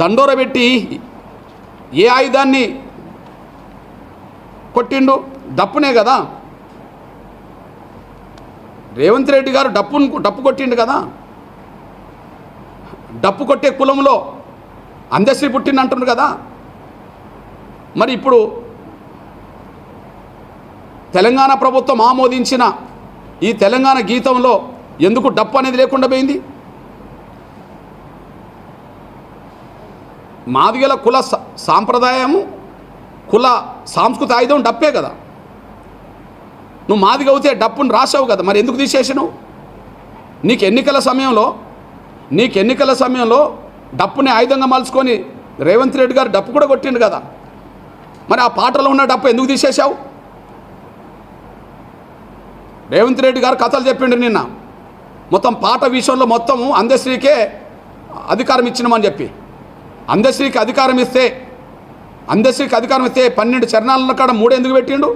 దండోర పెట్టి ఏ ఆయుధాన్ని కొట్టిండు? డప్పునే కదా. రేవంత్ రెడ్డి గారు డప్పును డప్పు కొట్టిండు కదా. డప్పు కొట్టే కులంలో అందశ్రీ పుట్టింది అంటున్నారు కదా. మరి ఇప్పుడు తెలంగాణ ప్రభుత్వం ఆమోదించిన ఈ తెలంగాణ గీతంలో ఎందుకు డప్పు అనేది లేకుండా పోయింది? మాదిగల కుల సా- సాంప్రదాయము కుల సాంస్కృతిక ఆయుధం డప్పే కదా. నువ్వు మాదిగ అవుతే డప్పును రాసావు కదా. మరి ఎందుకు తీసేసినావు? నీకు ఎన్నికల సమయంలో నీకు ఎన్నికల సమయంలో డప్పుని ఆయుధంగా మలుచుకొని రేవంత్ రెడ్డి గారు డప్పు కూడా కొట్టిండు కదా. మరి ఆ పాటలో ఉన్న డప్పు ఎందుకు తీసేశావు? రేవంత్ రెడ్డి గారు కథలు చెప్పిండు నిన్న. మొత్తం పాట విషయంలో మొత్తం అందశ్రీకే అధికారం ఇచ్చినామని చెప్పి. అందశ్రీకి అధికారం ఇస్తే అందశ్రీకి అధికారం ఇస్తే పన్నెండు చరణాల కాడ మూడు ఎందుకు పెట్టిండు?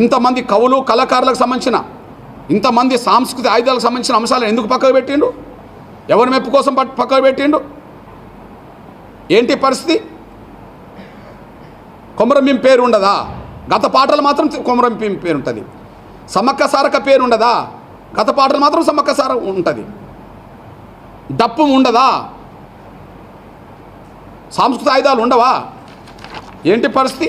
ఇంతమంది కవులు కళాకారులకు సంబంధించిన ఇంతమంది సాంస్కృతిక ఆయుధాలకు సంబంధించిన అంశాలను ఎందుకు పక్కకు పెట్టిండు? ఎవరి మెప్పు కోసం పక్కకు పెట్టిండు? ఏంటి పరిస్థితి? కొమరంభీం పేరు ఉండదా? గత పాటలు మాత్రం కొమరంభీం పేరు ఉంటుంది. సమ్మక్క సారక పేరు ఉండదా? గత పాటలు మాత్రం సమ్మక్క సార ఉంటుంది. డప్పు ఉండదా? సాంస్కృతిక ఆయుధాలు ఉండవా? ఏంటి పరిస్థితి?